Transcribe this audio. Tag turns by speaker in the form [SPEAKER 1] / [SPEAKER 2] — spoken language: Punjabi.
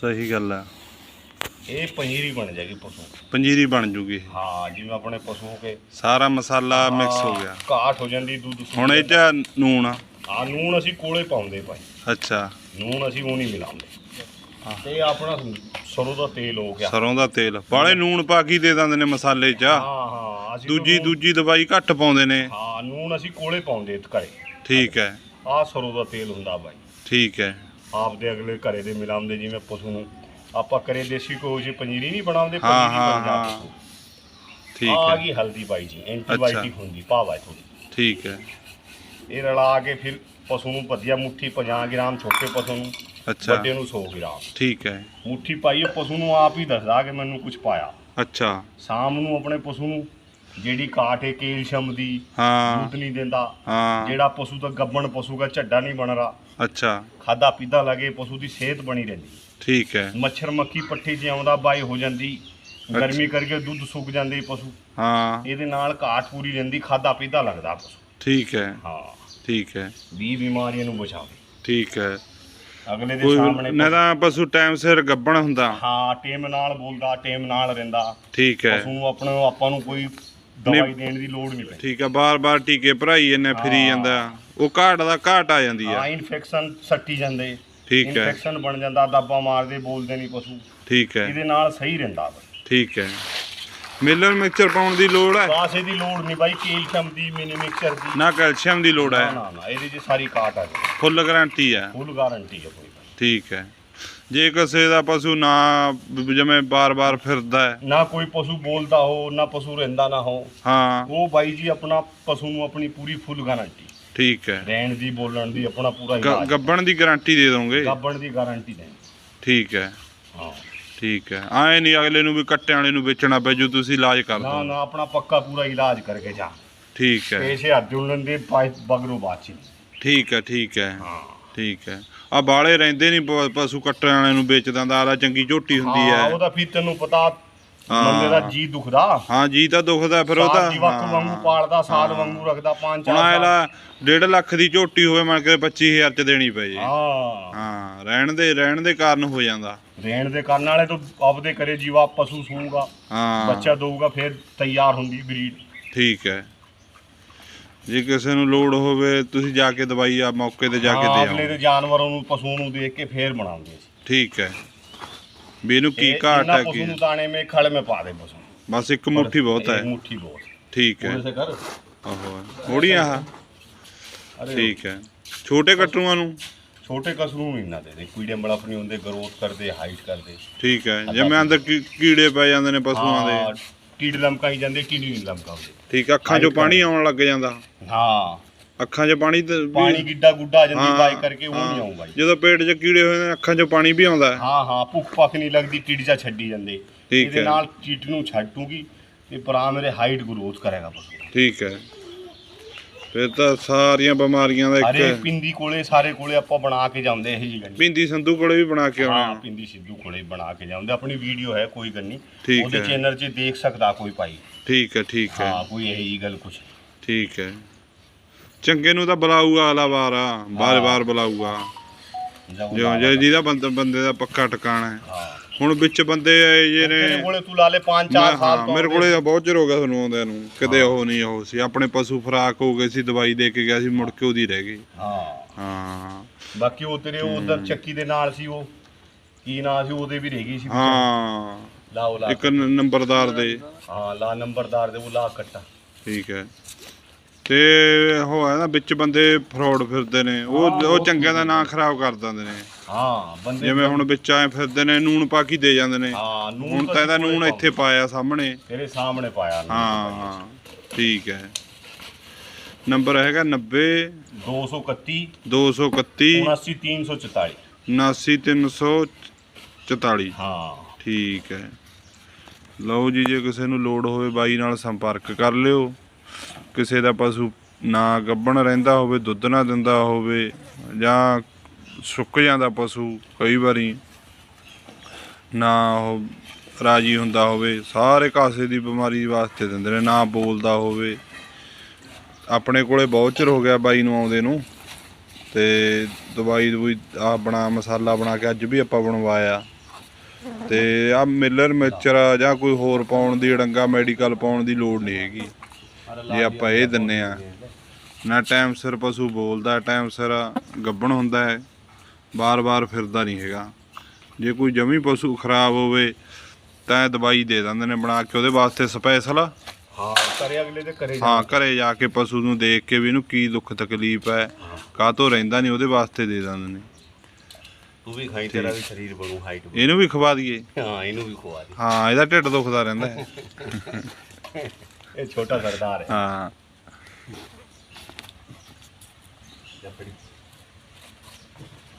[SPEAKER 1] ਸਹੀ ਗੱਲ ਆ
[SPEAKER 2] ਇਹ ਪਨੀਰੀ ਬਣ ਜਾਏਗੀ ਪਸ਼ੂ।
[SPEAKER 1] ਪੰਜੀਰੀ ਬਣ ਜੂਗੀ। ਇਹ।
[SPEAKER 2] ਹਾਂ ਜਿਵੇਂ ਆਪਣੇ ਪਸ਼ੂ ਕੇ
[SPEAKER 1] ਸਾਰਾ ਮਸਾਲਾ ਮਿਕਸ ਹੋ ਗਿਆ।
[SPEAKER 2] ਘਾਟ ਹੋ ਜਾਂਦੀ ਦੁੱਧ
[SPEAKER 1] ਹੁਣ ਇਹ ਚ ਨੂਣ ਆ।
[SPEAKER 2] ਹਾਂ ਨੂਣ ਅਸੀਂ ਕੋਲੇ ਪਾਉਂਦੇ ਭਾਈ।
[SPEAKER 1] ਅੱਛਾ।
[SPEAKER 2] ਨੂਣ ਅਸੀਂ ਉਹ ਨਹੀਂ ਮਿਲਾਉਂਦੇ। ਤੇ ਆਪਣਾ ਸਰੋਂ ਦਾ ਤੇਲ ਹੋ ਗਿਆ।
[SPEAKER 1] ਸਰੋਂ ਦਾ ਤੇਲ। ਬਾਲੇ ਨੂਣ ਪਾ ਕੇ ਹੀ ਦੇ ਦਿੰਦੇ ਨੇ ਮਸਾਲੇ ਚ।
[SPEAKER 2] ਹਾਂ ਹਾਂ ਅਸੀਂ
[SPEAKER 1] ਦੂਜੀ ਦੂਜੀ ਦਵਾਈ ਘੱਟ ਪਾਉਂਦੇ ਨੇ।
[SPEAKER 2] ਹਾਂ ਨੂਣ ਅਸੀਂ ਕੋਲੇ ਪਾਉਂਦੇ ਘਰੇ
[SPEAKER 1] ਠੀਕ ਹੈ।
[SPEAKER 2] ਆਹ ਸਰੋਂ ਦਾ ਤੇਲ ਹੁੰਦਾ ਬਾਈ
[SPEAKER 1] ਠੀਕ ਹੈ।
[SPEAKER 2] ਆਪਦੇ ਅਗਲੇ ਘਰੇ ਦੇ ਮਿਲਾਉਂਦੇ ਜਿਵੇਂ ਪਸ਼ੂ ਨੂੰ ਆਪਾਂ ਕਰੇ ਦੇਸੀ ਕੋਈ ਜੀ ਪਨੀਰੀ ਨਹੀਂ ਬਣਾਉਂਦੇ
[SPEAKER 1] ਹਾਂ,
[SPEAKER 2] ਪਨੀਰੀ
[SPEAKER 1] ਹਾਂ,
[SPEAKER 2] ਬਣ ਜਾਂਦੀ
[SPEAKER 1] ਹਾਂ।
[SPEAKER 2] ਪਸ਼ੂ।
[SPEAKER 1] ਠੀਕ
[SPEAKER 2] ਆ
[SPEAKER 1] ਹੈ।
[SPEAKER 2] ਗਈ ਹਲਦੀ ਬਾਈ ਜੀ ਐਂਟੀਬਾਇਓਟਿਕ ਹੁੰਦੀ ਪਾਵਾ ਥੋੜੀ
[SPEAKER 1] ਠੀਕ ਹੈ।
[SPEAKER 2] ਇਹ ਰਲਾ ਕੇ ਫਿਰ ਪਸ਼ੂ ਨੂੰ ਵਧੀਆ ਮੁੱਠੀ 50 ਗ੍ਰਾਮ ਛੋਟੇ ਪਸ਼ੂ ਨੂੰ
[SPEAKER 1] ਅੱਛਾ।
[SPEAKER 2] ਵੱਡੇ ਨੂੰ 100 ਗ੍ਰਾਮ।
[SPEAKER 1] ਠੀਕ ਹੈ।
[SPEAKER 2] ਮੁੱਠੀ ਪਾਈਏ ਪਸ਼ੂ ਨੂੰ ਆਪ ਹੀ ਦੱਸਦਾ ਕਿ ਮੈਨੂੰ ਕੁਝ ਪਾਇਆ।
[SPEAKER 1] ਅੱਛਾ।
[SPEAKER 2] ਸ਼ਾਮ ਨੂੰ ਆਪਣੇ ਪਸ਼ੂ ਨੂੰ ਜਿਹੜੀ ਕਾਟ ਹੈ ਕੈਲਸ਼ੀਅਮ ਦੀ
[SPEAKER 1] ਹਾਂ।
[SPEAKER 2] ਦੁੱਧ ਨਹੀਂ ਦਿੰਦਾ
[SPEAKER 1] ਹਾਂ।
[SPEAKER 2] ਜਿਹੜਾ ਪਸ਼ੂ ਤਾਂ ਗੱਬਣ ਪਸ਼ੂ ਦਾ ਝੱਡਾ ਨਹੀਂ ਬਣ ਰਿਹਾ
[SPEAKER 1] ਅੱਛਾ।
[SPEAKER 2] ਖਾਦਾ ਪੀਦਾ ਲੱਗੇ ਪਸ਼ੂ ਦੀ ਸਿਹਤ ਬਣੀ ਰਹਿੰਦੀ।
[SPEAKER 1] ਠੀਕ ਹੈ।
[SPEAKER 2] ਮੱਛਰ ਮੱਖੀ ਪੱਠੀ 'ਚ ਆਉਂਦਾ ਬਾਈ ਹੋ ਜਾਂਦੀ। ਗਰਮੀ ਕਰਕੇ ਦੁੱਧ ਸੁੱਕ ਜਾਂਦੇ ਪਸ਼ੂ।
[SPEAKER 1] ਹਾਂ।
[SPEAKER 2] ਇਹਦੇ ਨਾਲ ਘਾਟ ਪੂਰੀ ਰਹਿੰਦੀ ਖਾਦਾ ਪੀਦਾ ਲੱਗਦਾ ਪਸ਼ੂ।
[SPEAKER 1] ਠੀਕ ਹੈ।
[SPEAKER 2] ਹਾਂ।
[SPEAKER 1] ਠੀਕ ਹੈ।
[SPEAKER 2] 20 ਬਿਮਾਰੀਆਂ ਨੂੰ ਬਚਾਵੇ।
[SPEAKER 1] ਠੀਕ ਹੈ।
[SPEAKER 2] ਅਗਲੇ ਦੇ ਸਾਹਮਣੇ
[SPEAKER 1] ਨਾ ਤਾਂ ਪਸ਼ੂ ਟਾਈਮ ਸਿਰ ਗੱਬਣ ਹੁੰਦਾ।
[SPEAKER 2] ਹਾਂ ਟੇਮ ਨਾਲ ਬੋਲਦਾ ਟੇਮ ਨਾਲ ਰਹਿੰਦਾ।
[SPEAKER 1] ਠੀਕ ਹੈ।
[SPEAKER 2] ਪਸ਼ੂ ਨੂੰ ਆਪਣੇ ਆਪਾਂ ਨੂੰ ਕੋਈ ਦਵਾਈ ਦੇਣ ਦੀ ਲੋੜ ਨਹੀਂ ਪੈਂਦੀ।
[SPEAKER 1] ਠੀਕ ਹੈ ਬਾਰ-ਬਾਰ ਟੀਕੇ ਭਰਾਈ ਇਹਨੇ ਫਿਰੀ। ਜਾਂਦਾ। ਉਹ ਘਾਟ ਦਾ ਘਾਟ ਆ ਜਾਂਦੀ
[SPEAKER 2] ਹਾਂ
[SPEAKER 1] ਆ
[SPEAKER 2] ਇਨਫੈਕਸ਼ਨ ਸੱਟੀ ਜਾਂਦੇ।
[SPEAKER 1] ਠੀਕ ਹੈ।
[SPEAKER 2] ਇਨਫੈਕਸ਼ਨ ਬਣ ਜਾਂਦਾ ਦੱਬਾ ਮਾਰਦੇ ਬੋਲਦੇ ਨਹੀਂ ਪਸ਼ੂ।
[SPEAKER 1] ਠੀਕ ਹੈ।
[SPEAKER 2] ਇਹਦੇ ਨਾਲ ਸਹੀ ਰਹਿੰਦਾ।
[SPEAKER 1] ਠੀਕ ਹੈ। ਮਿਲਰ ਮਿਕਸਚਰ ਪਾਉਣ ਦੀ ਲੋੜ ਹੈ?
[SPEAKER 2] ਕਾਸੇ ਦੀ ਲੋੜ ਨਹੀਂ ਬਾਈ ਕੈਲਸ਼ੀਅਮ ਦੀ ਮਿਨੀ ਮਿਕਸਚਰ ਦੀ।
[SPEAKER 1] ਨਾ ਕੈਲਸ਼ੀਅਮ ਦੀ ਲੋੜ ਹੈ।
[SPEAKER 2] ਨਾ ਨਾ ਇਹਦੇ 'ਚ ਸਾਰੀ ਕਾਟ ਆ।
[SPEAKER 1] ਫੁੱਲ ਗਾਰੰਟੀ ਹੈ।
[SPEAKER 2] ਫੁੱਲ ਗਾਰੰਟੀ ਹੈ ਕੋਈ।
[SPEAKER 1] ਠੀਕ ਹੈ। ਜੇ ਕਿਸੇ ਦਾ ਪਸ਼ੂ ਨਾ ਜਿਵੇਂ ਬਾਰ-ਬਾਰ ਫਿਰਦਾ ਹੈ।
[SPEAKER 2] ਨਾ ਕੋਈ ਪਸ਼ੂ ਬੋਲਦਾ ਹੋ ਨਾ ਪਸ਼ੂ ਰਹਿੰਦਾ ਨਾ ਹੋ
[SPEAKER 1] ਹਾਂ।
[SPEAKER 2] ਉਹ ਬਾਈ ਜੀ ਆਪਣਾ ਪਸ਼ੂ ਨੂੰ ਆਪਣੀ ਪੂਰੀ ਫੁੱਲ ਗਾਰੰਟੀ।
[SPEAKER 1] ਠੀਕ ਹੈ।
[SPEAKER 2] ਰਹਿਣ ਦੀ ਬੋਲਣ ਦੀ ਆਪਣਾ ਪੂਰਾ
[SPEAKER 1] ਗ-
[SPEAKER 2] ਇਲਾਜ।
[SPEAKER 1] ਗੱਬਣ ਦੀ ਗਾਰੰਟੀ ਦੇ ਦੋਗੇ?
[SPEAKER 2] ਗੱਬਣ ਦੀ ਗਾਰੰਟੀ ਦੇ
[SPEAKER 1] ਠੀਕ ਹੈ।
[SPEAKER 2] ਹਾਂ।
[SPEAKER 1] ਠੀਕ ਹੈ। ਆਏ ਨਹੀਂ ਅਗਲੇ ਨੂੰ ਵੀ ਕੱਟਿਆਂ ਵਾਲੇ ਨੂੰ ਵੇਚਣਾ ਪੈ ਜੂ ਤੁਸੀਂ ਇਲਾਜ ਕਰ
[SPEAKER 2] ਨਾ
[SPEAKER 1] ਦੋ
[SPEAKER 2] ਨਾ ਆਪਣਾ ਪੱਕਾ ਪੂਰਾ ਇਲਾਜ ਕਰਕੇ ਜਾ।
[SPEAKER 1] ਠੀਕ ਹੈ।
[SPEAKER 2] ਪੈਸੇ ਹੱਥ ਜੁੜਨ ਦੇ ਪਾਈ ਬਗਰੋ ਬਾਚੀ
[SPEAKER 1] ਠੀਕ ਹੈ ਠੀਕ ਹੈ।
[SPEAKER 2] ਹਾਂ।
[SPEAKER 1] ਠੀਕ ਹੈ। ਆ ਬਾਲੇ ਰਹਿੰਦੇ ਨਹੀਂ ਪਸ਼ੂ ਕੱਟਣ ਵਾਲੇ ਨੂੰ ਵੇਚ ਦਿੰਦਾ ਆ ਚੰਗੀ ਝੋਟੀ ਹੁੰਦੀ
[SPEAKER 2] ਹਾਂ
[SPEAKER 1] ਹੈ।
[SPEAKER 2] ਉਹਦਾ ਫਿਰ ਤੈਨੂੰ ਪਤਾ
[SPEAKER 1] ਹਾਂ।
[SPEAKER 2] ਬੰਦੇ ਦਾ ਜੀ ਦੁਖਦਾ।
[SPEAKER 1] ਹਾਂ ਜੀ ਤਾਂ ਦੁਖਦਾ ਫਿਰ ਉਹ ਤਾਂ
[SPEAKER 2] ਸਾਲ
[SPEAKER 1] ਹਾਂ।
[SPEAKER 2] ਵਾਂਗੂ ਪਾਲਦਾ ਸਾਲ ਵਾਂਗੂ ਰੱਖਦਾ ਪੰਜ
[SPEAKER 1] ਹੁਣ
[SPEAKER 2] ਚਾਰ ਸਾਲ
[SPEAKER 1] ਲਾ 1.5 ਲੱਖ ਦੀ ਝੋਟੀ ਹੋਵੇ ਮੰਨ ਕੇ 25000 ਚ ਦੇਣੀ ਪਏ। ਜੀ
[SPEAKER 2] ਹਾਂ।
[SPEAKER 1] ਹਾਂ ਰਹਿਣ ਦੇ ਰਹਿਣ ਦੇ ਕਾਰਨ ਹੋ ਜਾਂਦਾ।
[SPEAKER 2] ਰਹਿਣ ਦੇ ਕਰਨ ਵਾਲੇ ਤੋਂ ਆਪਦੇ ਕਰੇ ਜੀਵਾ ਪਸ਼ੂ ਸੂਗਾ
[SPEAKER 1] ਹਾਂ।
[SPEAKER 2] ਬੱਚਾ ਦਊਗਾ ਫਿਰ ਤਿਆਰ ਹੁੰਦੀ ਬਰੀਡ।
[SPEAKER 1] ਠੀਕ ਹੈ। ਜੇ ਕਿਸੇ ਨੂੰ ਲੋੜ ਹੋਵੇ ਤੁਸੀਂ ਜਾ ਕੇ ਦਵਾਈ ਆ ਮੌਕੇ ਤੇ ਜਾ ਕੇ
[SPEAKER 2] ਹਾਂ,
[SPEAKER 1] ਦੇ
[SPEAKER 2] ਅਗਲੇ
[SPEAKER 1] ਆਓ
[SPEAKER 2] ਦੇ ਜਾਨਵਰਾਂ ਨੂੰ ਪਸ਼ੂ ਨੂੰ ਦੇਖ ਕੇ ਫੇਰ ਬਣਾਉਂਦੇ ਸੀ
[SPEAKER 1] ਠੀਕ ਹੈ ਵੀ ਇਹਨੂੰ ਕੀ
[SPEAKER 2] ਇਹ-
[SPEAKER 1] ਘਾਟ
[SPEAKER 2] ਇਹਨਾਂ
[SPEAKER 1] ਹੈ
[SPEAKER 2] ਪਸ਼ੂ
[SPEAKER 1] ਕੀ
[SPEAKER 2] ਨੂੰ ਦਾਣੇ ਮੇ ਖਲ ਮੇ ਪਾ ਦੇ ਪਸ਼ੂ
[SPEAKER 1] ਬਸ ਇੱਕ ਮੁੱਠੀ ਬਹੁਤ ਹੈ
[SPEAKER 2] एक मुट्ठी बहुत
[SPEAKER 1] ਠੀਕ ਹੈ
[SPEAKER 2] थोड़े से कर
[SPEAKER 1] ਆਹੋ ਥੋੜੀਆਂ ਆ
[SPEAKER 2] अरे
[SPEAKER 1] ਠੀਕ ਹੈ ਛੋਟੇ ਕਟਰੂਆਂ ਨੂੰ
[SPEAKER 2] छोटे कसरू नहीं ना दे दे कीड़े बड़ा अपनी होंगे ग्रोथ कर दे हाइट कर दे
[SPEAKER 1] ਠੀਕ ਹੈ ਜਿਵੇਂ ਅੰਦਰ ਕੀ- ਕੀੜੇ ਪੈ ਜਾਂਦੇ ਨੇ ਪਸ਼ੂਆਂ ਦੇ
[SPEAKER 2] हाँ, ਕੀੜੇ ਲਮਕਾਈ ਜਾਂਦੇ ਕੀੜੀ ਨਹੀਂ ਲਮਕਾਉਂਦੇ।
[SPEAKER 1] ਠੀਕ ਆ, ਅੱਖਾਂ 'ਚੋਂ ਪਾਣੀ ਆਉਣ ਲੱਗ ਜਾਂਦਾ।
[SPEAKER 2] ਹਾਂ।
[SPEAKER 1] ਅੱਖਾਂ 'ਚ ਪਾਣੀ ਤੇ
[SPEAKER 2] ਪਾਣੀ ਗਿੱਡਾ ਗੁੱਡਾ
[SPEAKER 1] ਆ
[SPEAKER 2] ਜਾਂਦੀ ਬਾਈ ਕਰਕੇ
[SPEAKER 1] ਉਹ
[SPEAKER 2] ਨਹੀਂ ਆਉਂਦਾ
[SPEAKER 1] ਜਦੋਂ ਪੇਟ 'ਚ ਕੀੜੇ ਹੋਏ ਨੇ ਅੱਖਾਂ 'ਚੋਂ ਪਾਣੀ ਵੀ ਆਉਂਦਾ ਹਾਂ।
[SPEAKER 2] ਹਾਂ ਭੁੱਖ ਭੱਖ ਨਹੀਂ ਲੱਗਦੀ ਟੀੜੀਆ ਛੱਡੀ ਜਾਂਦੇ। ਇਹਦੇ ਨਾਲ ਚੀਟ ਨੂੰ ਛੱਡੂਗੀ ਤੇ ਪਰਾ ਮੇਰੇ ਹਾਈਟ ਗਰੋਥ ਕਰੇਗਾ। ਪਸ਼ੂ
[SPEAKER 1] ਠੀਕ ਹੈ। ਫਿਰ ਤਾਂ ਸਾਰੀਆਂ ਬਿਮਾਰੀਆਂ ਦਾ
[SPEAKER 2] ਅਰੇ
[SPEAKER 1] ਇੱਕ
[SPEAKER 2] ਪਿੰਦੀ ਕੋਲੇ ਸਾਰੇ ਕੋਲੇ ਆਪਾਂ ਬਣਾ ਕੇ ਜਾਂਦੇ ਇਹ ਜੀ ਗੱਲ
[SPEAKER 1] ਪਿੰਦੀ ਸੰਧੂ ਕੋਲੇ ਵੀ ਬਣਾ ਕੇ
[SPEAKER 2] ਹਾਂ
[SPEAKER 1] ਆਉਣਾ
[SPEAKER 2] ਪਿੰਦੀ ਸਿੱਧੂ ਕੋਲੇ ਬਣਾ ਕੇ ਜਾਂਦੇ ਆਪਣੀ ਵੀਡੀਓ ਹੈ ਕੋਈ ਗੱਲ ਨਹੀਂ। ਉਹਦੇ
[SPEAKER 1] ਹੈ।
[SPEAKER 2] ਚੈਨਲ 'ਚ ਦੇਖ ਸਕਦਾ ਕੋਈ ਭਾਈ।
[SPEAKER 1] ਠੀਕ ਹੈ ਠੀਕ ਹੈ।
[SPEAKER 2] ਹਾਂ ਕੋਈ ਇਹ ਜੀ ਗੱਲ ਕੁਛ।
[SPEAKER 1] ਠੀਕ ਹੈ। ਚੰਗੇ ਨੂੰ ਤਾਂ ਬੁਲਾਊਗਾ ਅਲਾ ਵਾਰ। ਬਾਰ ਬਾਰ ਬੁਲਾਊਗਾ। ਜਿਉਂ ਜੇ। ਜਿਹਦਾ ਬੰਦਾ ਬੰਦੇ ਦਾ ਪੱਕਾ ਟਿਕਾਣਾ ਹੈ।
[SPEAKER 2] ਹਾਂ।
[SPEAKER 1] ਹੁਣ ਵਿੱਚ ਬੰਦੇ ਆਏ ਜੇ ਨੇ।
[SPEAKER 2] ਤੇਰੇ ਕੋਲੇ ਤੂੰ ਲਾ ਲੈ 5-4
[SPEAKER 1] ਮੈਂ-
[SPEAKER 2] ਸਾਲ
[SPEAKER 1] ਹਾਂ
[SPEAKER 2] ਤੋਂ
[SPEAKER 1] ਮੇਰੇ ਕੋਲੇ ਬਹੁਤ ਚਿਰ ਹੋ ਗਿਆ ਤੁਹਾਨੂੰ ਆਉਂਦਿਆਂ ਨੂੰ। ਕਦੇ ਉਹ ਨਹੀਂ ਉਹ ਸੀ। ਆਪਣੇ ਪਸ਼ੂ ਫਰਾਕ ਹੋ ਗਏ ਸੀ ਦਵਾਈ ਦੇ ਕੇ ਗਿਆ ਸੀ ਮੁੜ ਕੇ ਉਹਦੀ ਰਹਿ ਗਈ।
[SPEAKER 2] ਹਾਂ।
[SPEAKER 1] ਹਾਂ।
[SPEAKER 2] ਬਾਕੀ ਉਹ ਤੇਰੇ ਉਧਰ ਚੱਕੀ ਦੇ ਨਾਲ ਸੀ ਉਹ। ਕੀ ਨਾਂ ਸੀ ਉਹਦੇ ਵੀ ਰਹਿ ਗਈ ਸੀ
[SPEAKER 1] ਹਾਂ।
[SPEAKER 2] ਲਾ
[SPEAKER 1] ਇੱਕ ਨੰਬਰਦਾਰ ਦੇ।
[SPEAKER 2] ਹਾਂ ਲਾ ਨੰਬਰਦਾਰ ਦੇ ਉਹ ਲਾ ਕੱਟਾ।
[SPEAKER 1] ਠੀਕ ਹੈ। ਤੇ ਉਹ ਹੈ ਨਾ ਵਿੱਚ ਬੰਦੇ ਫਰਾਡ ਫਿਰਦੇ ਨੇ। ਉਹ ਉਹ ਚੰਗਿਆਂ ਦਾ ਨਾਂ। ਖਰਾਬ ਕਰ ਦਿੰਦੇ ਨੇ।
[SPEAKER 2] ਹਾਂ ਬੰਦੇ
[SPEAKER 1] ਜਿਵੇਂ ਹੁਣ ਵਿੱਚ ਆਏ ਫਿਰਦੇ ਨੇ ਨੂਣ ਪਾ ਕੇ ਦੇ ਜਾਂਦੇ ਨੇ।
[SPEAKER 2] ਹਾਂ ਨੂਨ
[SPEAKER 1] ਹੁਣ ਤਾਂ ਇਹਦਾ ਨੂਣ ਇੱਥੇ ਪਾਇਆ ਸਾਹਮਣੇ।
[SPEAKER 2] ਤੇਰੇ ਸਾਹਮਣੇ ਪਾਇਆ
[SPEAKER 1] ਹਾਂ ਠੀਕ ਹੈ। ਨੰਬਰ ਹੈਗਾ 90
[SPEAKER 2] 231
[SPEAKER 1] 231
[SPEAKER 2] 79344
[SPEAKER 1] 79344
[SPEAKER 2] ਹਾਂ।
[SPEAKER 1] ਠੀਕ ਹੈ। ਲਓ ਜੀ ਜੇ ਕਿਸੇ ਨੂੰ ਲੋੜ ਹੋਵੇ ਬਾਈ ਨਾਲ ਸੰਪਰਕ ਕਰ ਲਿਓ। ਕਿਸੇ ਦਾ ਪਸ਼ੂ ਨਾ ਗੱਭਣ ਰਹਿੰਦਾ ਹੋਵੇ ਦੁੱਧ ਨਾ ਦਿੰਦਾ ਹੋਵੇ ਜਾਂ ਸੁੱਕ ਜਾਂਦਾ ਪਸ਼ੂ, ਕਈ ਵਾਰੀ ਨਾ ਉਹ ਰਾਜੀ ਹੁੰਦਾ ਹੋਵੇ, ਸਾਰੇ ਕਾਸੇ ਦੀ ਬਿਮਾਰੀ ਵਾਸਤੇ ਦਿੰਦੇ ਨੇ, ਨਾ ਬੋਲਦਾ ਹੋਵੇ। ਆਪਣੇ ਕੋਲੇ ਬਹੁਤ ਚਿਰ ਹੋ ਗਿਆ ਬਾਈ ਨੂੰ ਆਉਂਦੇ ਨੂੰ, ਤੇ ਦਵਾਈ ਦਵਾਈ ਆਪਣਾ ਮਸਾਲਾ ਬਣਾ ਕੇ ਅੱਜ ਵੀ ਆਪਾਂ ਬਣਵਾਇਆ। ਤੇ ਆ ਮਿਲਰ ਮਿਚਰ ਜਾਂ ਕੋਈ ਹੋਰ ਪਾਉਣ ਦੀ, ਡੰਗਾ ਮੈਡੀਕਲ ਪਾਉਣ ਦੀ ਲੋੜ ਨਹੀਂ ਹੈਗੀ। ਜੇ ਆਪਾਂ ਇਹ ਦਿੰਨੇ ਆ, ਨਾ ਟਾਈਮ ਸਿਰ ਪਸ਼ੂ ਬੋਲਦਾ, ਟਾਈਮ ਸਿਰ ਗੱਬਣ ਹੁੰਦਾ ਹੈ। ਬਾਰ-ਬਾਰ ਫਿਰਦਾ ਨਹੀਂ ਹੈਗਾ। ਜੇ ਕੋਈ ਜਮੀ ਪਸ਼ੂ ਖਰਾਬ ਹੋਵੇ ਤਾਂ ਦਵਾਈ ਦੇ ਦਿੰਦੇ ਨੇ ਬਣਾ ਕੇ ਉਹਦੇ ਵਾਸਤੇ ਸਪੈਸ਼ਲ
[SPEAKER 2] ਹਾਂ ਕਰੇ ਅਗਲੇ ਦੇ ਕਰੇ
[SPEAKER 1] ਹਾਂ ਘਰੇ ਜਾ ਕੇ ਪਸ਼ੂ ਨੂੰ ਦੇਖ ਕੇ ਵੀ ਇਹਨੂੰ ਕੀ ਦੁੱਖ ਤਕਲੀਫ ਹੈ ਕਾਹਤੋਂ ਰਹਿੰਦਾ ਨਹੀਂ ਉਹਦੇ ਵਾਸਤੇ ਦੇ ਦਿੰਦੇ ਨੇ।
[SPEAKER 2] ਤੂੰ ਵੀ ਖਾਈ ਤੇਰਾ ਵੀ ਸਰੀਰ ਬਣੂ ਹਾਈਟ
[SPEAKER 1] ਇਹਨੂੰ ਵੀ ਖਵਾ ਦਈਏ।
[SPEAKER 2] ਹਾਂ ਇਹਨੂੰ ਵੀ ਖਵਾ ਦੇ।
[SPEAKER 1] ਹਾਂ ਇਹਦਾ ਢਿੱਡ ਦੁਖਦਾ ਰਹਿੰਦਾ। ਹੈ
[SPEAKER 2] ਇਹ ਛੋਟਾ ਸਰਦਾਰ ਹੈ।
[SPEAKER 1] ਹਾਂ।